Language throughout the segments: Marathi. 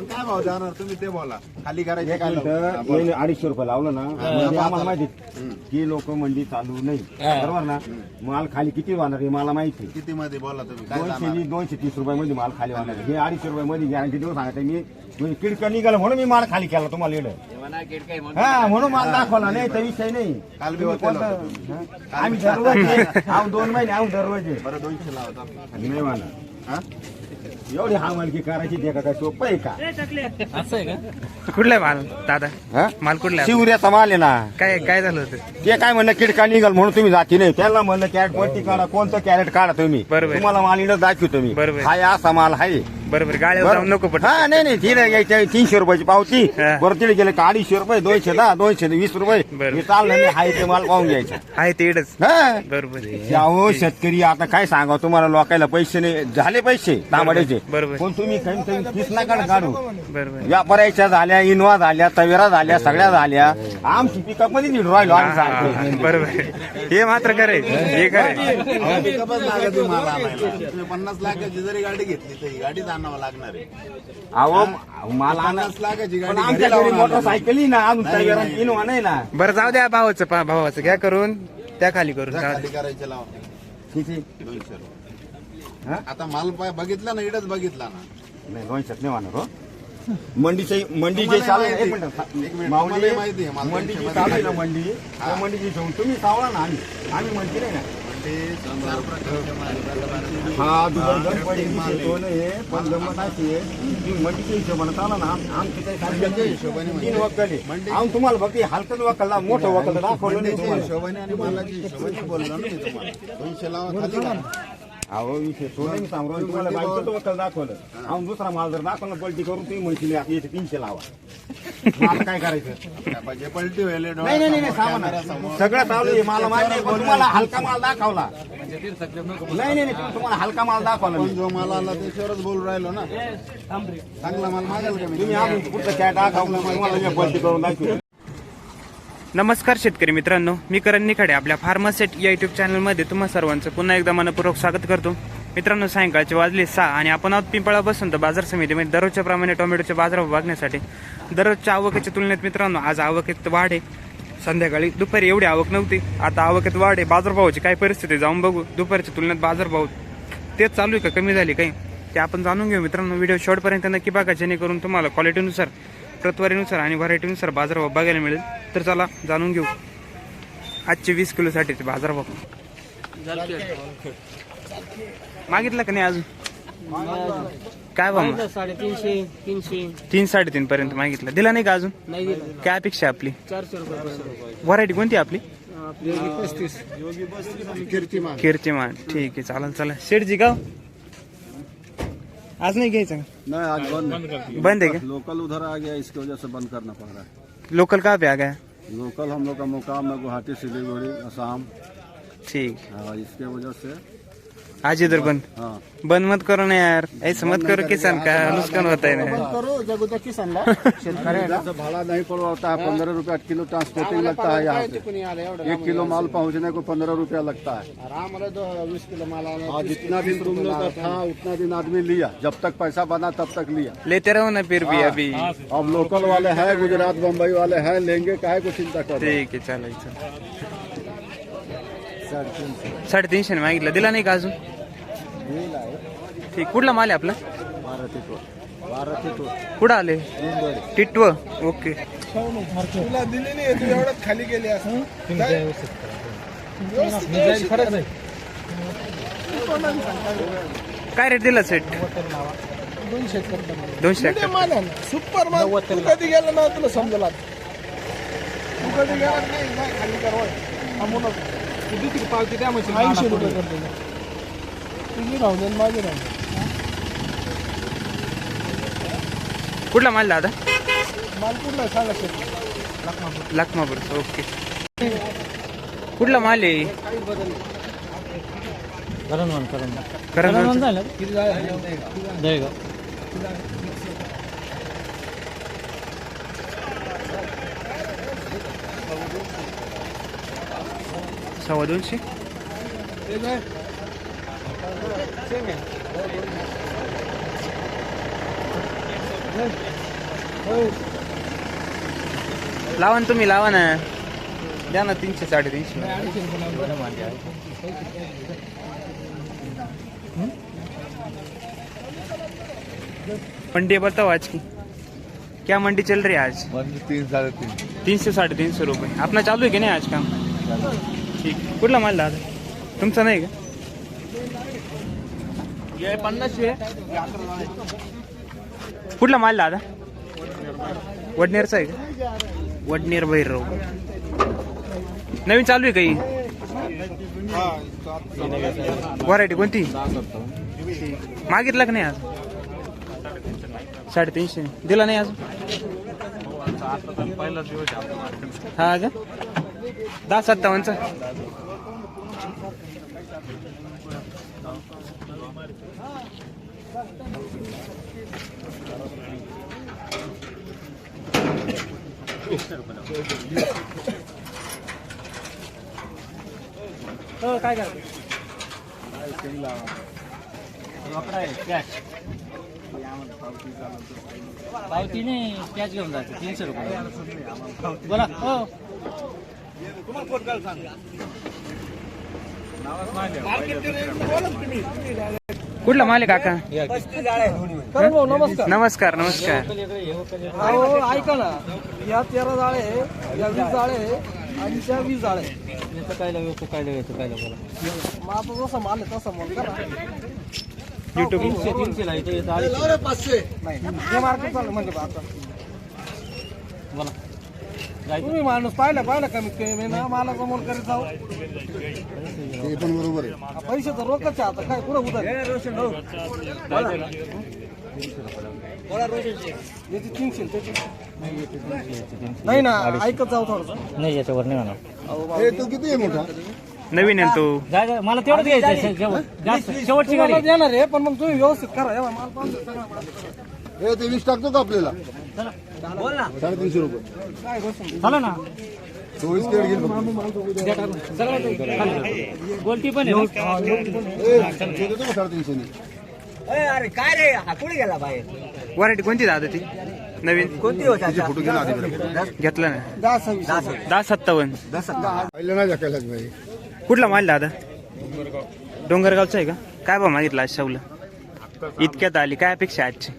मग काय भाव जाणार? तुम्ही ते बोला. खाली करायचे काय लावू? अडीचशे रुपये लावलं ना म्हणजे आम्हाला माहिती की लोक मंडी चालू नाही. बरोबर ना? माल खाली किती होणार हे मला माहिती आहे. किती मध्ये बोला तुम्ही? काय दोनशे जाणार? वीस दोनशे तीस रुपये मध्ये माल खाली होणार आहे. हे अडीचशे रुपये मध्ये गॅरंटी देऊ सांगते मी? म्हणजे किडकं निघालं म्हणून मी माल खाली केला तुम्हाला इकडं हा म्हणून माल दाखवला. नाही तर विषय नाही. काल बी तुम्ही होते कोणतं- लोकं हा? आम्ही दररोज आम्ही दोन महिने आम्ही दररोज आहे. बरं दोनशे लावता नाही म्हणा हा? एवढी हा मालकी करायची ते का काय सोपं आहे का? असं आहे का? कुठला आहे माल दादा? हा? माल कुठला आहे? शिवऱ्याचा माल आहे ना. काय काय झालं होतं? ते काय म्हणलं किडका निघाल म्हणून तुम्ही जाती नाही. त्याला म्हणलं कॅरेट पट्टी काढा कोणतं कॅरेट काढा तुम्ही. बरोबर. तुम्हाला माल इकडं दाखवतो मी. बरोबर. हाय असा माल आहे बरोबर गाड्यावर जाऊन नको पट हा नाही नाही तिला यायच्या तीनशे रुपयाची पावती. हा. बरं तिला गेले का अडीचशे रुपये दोनशे दहा दोनशे वीस रुपये. बरोबर. हे चाललं नाही हाय ते माल पाहून घ्यायचं. आहे ते इडच हा. बरोबर अहो शेतकरी आता काय सांगा तुम्हाला लोकायला पैसे नाही. झाले पैसे तांबड्याचे. बरोबर. पण तुम्ही काही काही तीस नका काढू. बरोबर. व्यापाऱ्याच्या झाल्या इनोवा झाल्या तवेरा झाल्या सगळ्या झाल्या. आमची पिकअपमध्ये नीट राहिलो आम्ही हा, हा, सांगतो. बरोबर. हे मात्र खरे हे खरे अहो, पिकअपच लागत नाही मला आणायला. तुम्ही पन्नास लाखाची जरी गाडी घेतली तर ही गाडीच आणावं लागणार आहे. अहो मला आणा- पन्नास लाखाची पण गाडी आमच्या घरी. मोटरसायकली ना अजून तवेरा इनोवा नाही ना. बरं जाऊ द्या भावाचं पा- भावाचं. घ्या करून त्या खाली करून जाऊ खाली. करायचे लावा. किती दोनशे रुपये. हा? आता माल बघितला ना इडच बघितला ना. नाही दोनशेच नाही होणार हो. मंडीचे मंडी जे चालू आहे- माहिती- एक मिनिट एक मिनिट, माऊली तुम्हाला माहिती आहे, मला मंडी जी चालू आहे ना मंडी. त्या मंडीची घेऊन तुम्ही सावळा ना आम्ही. आम्ही म्हणते नाही ना. हा दुसरं पडी दोन आहे. पण गंमत अशी आहे की मंडीच्या हिशोबाने चाला ना. आमची काही हिशोबाने तीन आम्ही तुम्हाला हलकत वक्कल मोठं वक्कल दाखवलं नाही हिशोबाने आणि मालाच्या हिशोबाने बोललो ना मी तुम्हाला. दोनशे लावा खाली करा. अहो विषय सोडून सांगू राहिलो, तुम्हाला बाईकचं वक्कल दाखवलं. आम्ही दुसरा माल जर दाखवला पलटी करून तुम्ही म्हणशील आता याचे तीनशे लावा. मला काय करायचं? पाहिजे पलटी व्हायला नाही नाही नाही. सगळं चालू आहे मला आहे, पण तुम्हाला हलका माल दाखवला. नाही नाही नाही तुम्हाला हलका माल दाखवला पण मी. जो माल आला त्याच्यावरच बोलू राहिलो ना. चांगला माल मागाल का मी. तुम्ही अजून पुढचं काय दाखवलं तुम्हाला मी पलटी करून दाखवलं नमस्कार शेतकरी मित्रांनो मी करण निखाडे आपल्या फार्मासेट या युट्यूब चॅनलमध्ये तुम्हा सर्वांचं पुन्हा एकदा मनपूर्वक स्वागत करतो. मित्रांनो सायंकाळचे वाजले सहा आणि आपण आहोत पिंपळा बसून तर बाजार समितीमध्ये दररोजच्या प्रमाणे टोमॅटोचे बाजार बघण्यासाठी. दररोजच्या आवकेच्या तुलनेत मित्रांनो आज आवकेत वाढ आहे. संध्याकाळी दुपारी एवढी आवक नव्हती. आता आवकेत वाढ आहे. बाजारभावाची काय परिस्थिती जाऊन बघू. दुपारच्या तुलनेत बाजारभाव तेच चालू आहे का? कमी झाली काही? ते आपण जाणून घेऊ मित्रांनो. व्हिडिओ शेवटपर्यंत नक्की बघा जेणेकरून तुम्हाला क्वालिटीनुसार प्रतवारीनुसार आणि व्हरायटीनुसार बाजारभाव बघायला मिळेल. तर चला जाणून घेऊ. आजचे वीस किलोसाठी ते बाजारभाव. मागितलं का नाही अजून? काय भाव? साडेतीनशे तीनशे तीन साडेतीन पर्यंत मागितलं. दिला नाही का अजून? काय अपेक्षा आपली? चारशे रुपये व्हरायटी कोणती आपली? कीर्तिमान. ठीक आहे चालेल चला. शेठजी गाव? आज नहीं गई? नहीं आज बंद है। बंद है लोकल उधर आ गया इसकी वजह से बंद करना पड़ रहा है। लोकल कहाँ पे आ गया? लोकल हम लोग का मुकाम है गुवाहाटी सिलीगुड़ी असम। ठीक। हाँ, इसके वजह से आज इधर बंद हाँ। बंद मत करो ना यार। ऐसा मत करो किसान का। नुकसान होता है ना। करू जगोदा किसनला इधर से भाड़ा नहीं पड़वाता है। पंद्रह रुपया किलो ट्रांसपोर्टिंग लगता है यहाँ से। एक किलो माल पहुँचने को पंद्रह रुपया लगता है। जितना दिन तुम लोग था उतना दिन आदमी लिया। जब तक पैसा बना तब तक लिया। लेते रहो ना फिर भी अभी। अब लोकल वाले है गुजरात बम्बई वाले है लेंगे काहे को चिंता कर हैं? ठीक चालेल चालेल साडेतीनशे ने मागितलं. दिला नाही का अजून? ठीक कुठला माल आहे आपला? कुठं आले? टिटव. ओके. खाली गेली असं. काय? रेट दिला सेट दोनशे सुपर कधी गेला ना तुला समजला तू कधी गेला नाही खाली करवा पावती द्या ऐंशी रुपये करतो तुझी राहू दे माझी राहू दे. कुठला माल दादा? माल कुठला आहे? सांगा शेत लखमापूर. ओके. कुठला माल आहे? करण झालं किती जळगाव सव्वा दोनशे? लावा ना तुम्ही लावा ना. द्या ना तीनशे साडेतीनशे. मंडी है बताओ आज की. क्या मंडी चल रही है आज? तीन साढ़े तीन तीन से साढ़े तीन सौ रुपये. अपना चालू आहे की नाही आज काम? ठीक. कुठला माल दादा? तुमचा नाही का? कुठला माल दादा? वडनेरचा आहे का? वडनेर भैरव. नवीन चालू आहे काही व्हरायटी कोणती. मागितला का नाही आज? साडेतीनशे. दिला नाही अजून हा का? दहा सत्तावन्नचा. हो, काय करतो? पावती नाही कॅच घेऊन जायचं तीनशे रुपये. बोला हो. कुठला माल आहे काका? करण भाऊ नमस्कार. नमस्कार नमस्कार. अहो ऐका ना. या तेरा जाळे या वीस जाळे आणि त्या वीस जाळे याचं काय लागायचं काय लागायचं काय मग आता जसं माल आहे तसं मग करा. युट्यूब तीनशे तीनशे याचं अडीचशे नाही हे मार्केट चालू म्हणजे आता. बोला. तुम्ही माणूस पाहिलं पाहिलं कमीत कमी ना मला समोर करीत जाऊ. ते पण बरोबर आहे. पैसे तर रोकच आहे आता. काय पुढे उधार? याची तीनशे त्याची नाही ना ऐकत जाऊ थोडस. नाही याच्यावर नाही म्हणा तो किती आहे मोठा? नवीन आहे तो. मला तेवढंच घ्यायचं शेवटची गाडी. देणार आहे पण मग तुम्ही व्यवस्थित करा. माल पाहून. हे ते वीस टाकतो का आपल्याला? साडेतीनशे रुपये. चला ना? चोवीस घेईल. गोलटी पण साडेतीनशे अरे काय रे? हा कुठे गेला बाहेर? व्हरायटी कोणती दादा ती? नवीन? कोणती होता फोटो घे ना आधी घेतला ना. दहा सव्वीस. दहा सत्तावन्न. नाही कुठला माल दादा? डोंगरगावचा आहे का? काय बा मागितला आज शाहूला? इतक्यात आली. काय अपेक्षा आजची?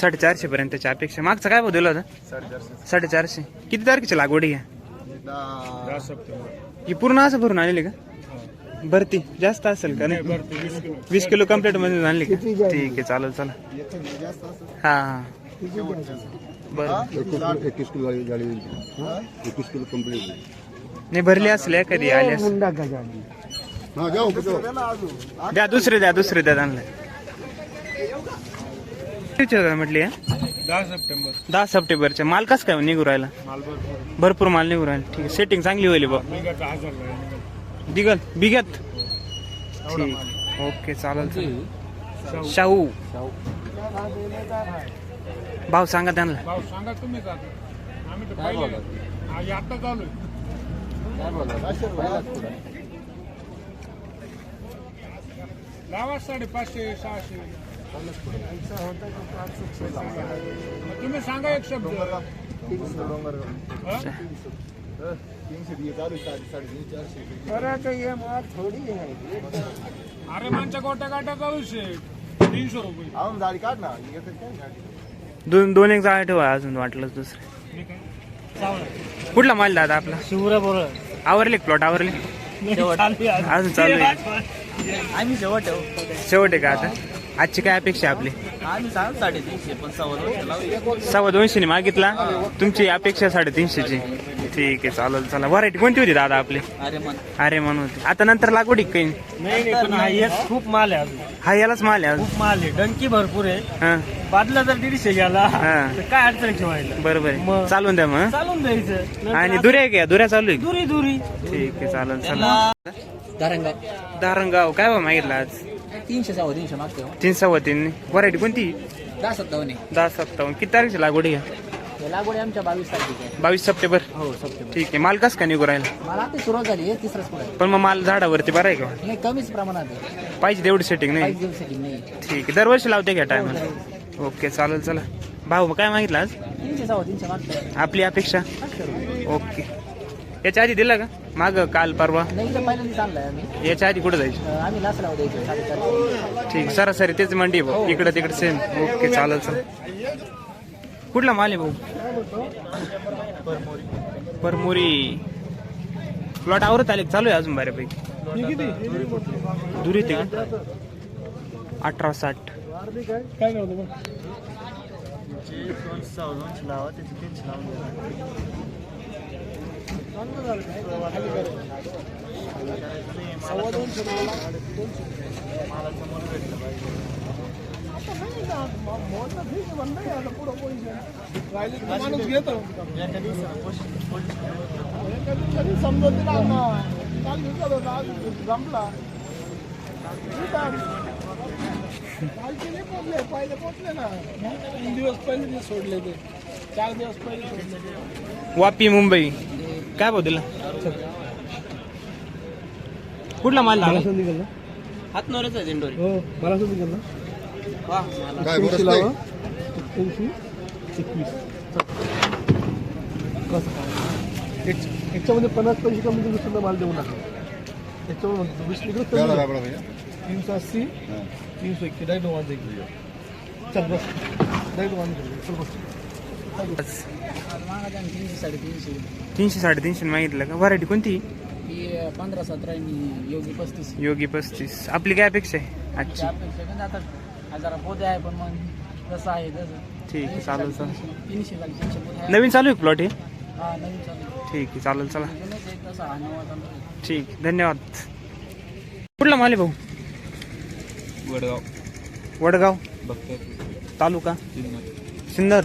साडेचारशे पर्यंतची अपेक्षा. मागचा काय भाव दिला होता? साडेचारशे. किती तारखेची लागवड आहे? ही पूर्ण असं भरून आलेली का? भरती. जास्त असेल का नाही? वीस किलो कंप्लीटमध्ये आणली का? ठीक आहे चालेल चला. हा हा. बरं. एकवीस किलो. एकवीस किलो कंप्लीट नाही भरली असेल कधी आली असेल. द्या दुसरे द्या दुसरे द्या त्यांना म्हटली दहा सप्टेंबर. दहा सप्टेंबरच्या माल कस काय निघू राहिला? भरपूर. माल निघू राहिला. ठीक आहे सेटिंग चांगली होईल बा. दिगल बिगत? ठीक. ओके चालेल चालेल. शाहू. भाव सांगा त्यांना. लावा साडेपाचशे सहाशे. तुम्ही सांगा एक शब्द. अरे माणच्या गोट्या गाट्या चालू शेट तीनशे रुपये. दोन दोन एक जागा ठेवा अजून वाटलं दुसरं. कुठला माल दादा आपला? शिवरा बरोबर आवरले प्लॉट आवरले? अजून चालू आहे. आम्ही शेवट ठेवू. शेवट आहे का आता? आजची काय अपेक्षा आहे आपली? आम्ही सांग साडेतीनशे पण सव्वा सव्वा दोनशेने मागितला. तुमची अपेक्षा साडेतीनशेची ठीक आहे चालेल चला व्हरायटी कोणती होती दादा आपली? अरे मन. अरे म्हणून होती. आता नंतर लागवड काही? नाही पण हा एक खूप माल आहे अजून. हा यालाच माल आहे खूप माल आहे. डंकी भरपूर आहे. हा. बादला जर दीडशे गेला हा. तर काय अडचण ठेवायला? बरोबर आहे. मग. चालून द्या मग चालून द्यायचं. आणि दुऱ्या आहे का दुऱ्या चालू आहे. दुरी दुरी. ठीक आहे चालेल चला दारंगाव. दारंगाव काय बा मागितला आज? तीनशे सव्वा तीनशे मागते हो. तीन सव्वा तीन. व्हरायटी कोणती? दहा सत्तावन्न. दहा सत्तावन्न. किती तारखेची लागवड आहे? आहे लागवड आहे आमच्या बावीस तारखेची बावीस सप्टेंबर. हो सप्टेंबर. ठीक आहे. माल कस का निघू राहिला? मला आता सुरुवात झाली आहे तिसराच पुढे. पण मग माल झाडावरती बरं आहे का? नाही कमीच प्रमाणात आहे. पाहिजे तेवढी सेटिंग नाही. काहीच दिवसाची नाही. ठीक आहे. दरवर्षी लावते घ्या टायमाला ओके चालेल चला. भाऊ काय मागितलं आज? तीनशे सव्वा तीनशे मागतात आपली अपेक्षा? ओके. याच्या आधी दिला का? माग काल परवा? नाही इथं पहिल्यांदा चाललाय आम्ही. याच्या आधी कुठं जायचं? अं, आम्ही लासला द्यायचो साडेचार ठीक सरासरी तेच मंडी आहे भाऊ. इकडं तिकडे सेम ओके चालेल चालेल. कुठला माल आहे भाऊ? परमुरी. प्लॉट आवरत आले का? चालू आहे अजून बऱ्यापैकी. दुरी ते अठरा साठ. काय करतो सव्वा दोनशे नाही मोठं नाही आता पुढं माणूस घेतो. एका दिवसाने दिला ना. काल दिवसात होता, आज जमला. कालचे नाही पोचले, पहिले पोचले ना. तीन दिवस पहिले ते सोडले ते चार दिवस पहिले वापी मुंबई काय भाऊ दिला? कुठला माल लागला? हात नवऱ्याचा आहे दिंडोरी. हो मला सुद्धा केलं काय तीनशे बरं लावा. एक्क्याऐंशी एकवीस. कसं एक- याच्यामध्ये पन्नास पैसे कमी तुम्ही सुद्धा माल देऊ नका. त्याच्यामध्ये म्हणतो वीस लिटर कमी आहे. तीनशे अस्सी तीनशे एक्के डायरेक्ट जाईल चल बस. डायरेक्ट जाईल चल बस. तीनशे साडेतीनशे तीनशे साडेतीनशे मागितलं का? व्हरायटी कोणती? ही पंधरा सतरा योगी पस्तीस. योगी पस्तीस. आपली काय अपेक्षा आहे? आजची? पोते आहे पण मग जसं आहे तसं. ठीक आहे चालेल चालेल. नवीन चालू आहे प्लॉट हे? हा नवीन चालू ठीक आहे चालेल चला. हा आहे. ठीक धन्यवाद. कुठला माल भाऊ? वडगाव. वडगाव. बघतो तालुका? सिन्नर.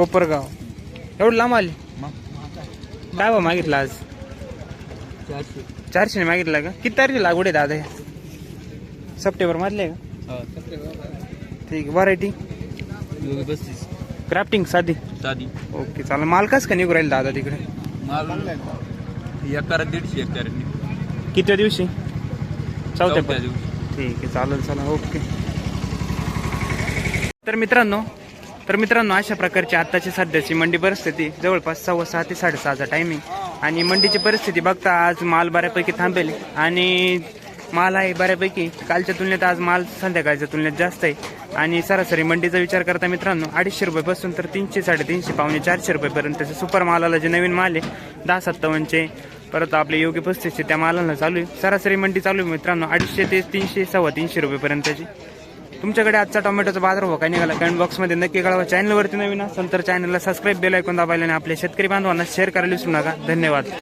कोपरगाव. एवढं लांब आले? काय भाऊ मागितलं आज? चारशे. चारशे मागितलं का? किती तारखेला लागवड आहे दादा हे? सप्टेंबर मधले का? ठीक आहे व्हरायटी क्राफ्टिंग साधी? साधी. ओके चालेल. माल कसं का निघू राहील दादा तिकडे? माल एकर दीडशे एकर कितव्या दिवशी? चौथ्या चौथ्या दिवशी. ठीक आहे चालेल चला ओके. तर मित्रांनो तर मित्रांनो अशा प्रकारची आत्ताची सध्याची मंडी परिस्थिती जवळपास सव्वा सहा ते साडेसहाचा टायमिंग आणि मंडीची परिस्थिती बघता आज माल बऱ्यापैकी थांबेल आणि माल आहे बऱ्यापैकी. कालच्या तुलनेत आज माल संध्याकाळच्या तुलनेत जास्त आहे. आणि सरासरी मंडीचा विचार करता मित्रांनो अडीचशे रुपयापासून तर तीनशे साडेतीनशे पावणे चारशे रुपयेपर्यंतचे सुपर मालाला जे नवीन माल आहे दहा सत्तावन्नचे. परत आपले योग्य पस्तीसचे त्या मालाला चालू आहे. सरासरी मंडी चालू आहे मित्रांनो अडीचशे ते तीनशे सव्वा तीनशे रुपयेपर्यंतची तुमच्याकडे आजचा टोमॅटोचा बाजार हो, भाव काय निघाला कमेंट बॉक्समध्ये नक्की कळवा. चॅनलवरती नवीन असेल तर चॅनलला सबस्क्राईब बेल ऐकून दाबायला आणि आपल्या शेतकरी बांधवांना शेअर करायला विसरू नका. धन्यवाद.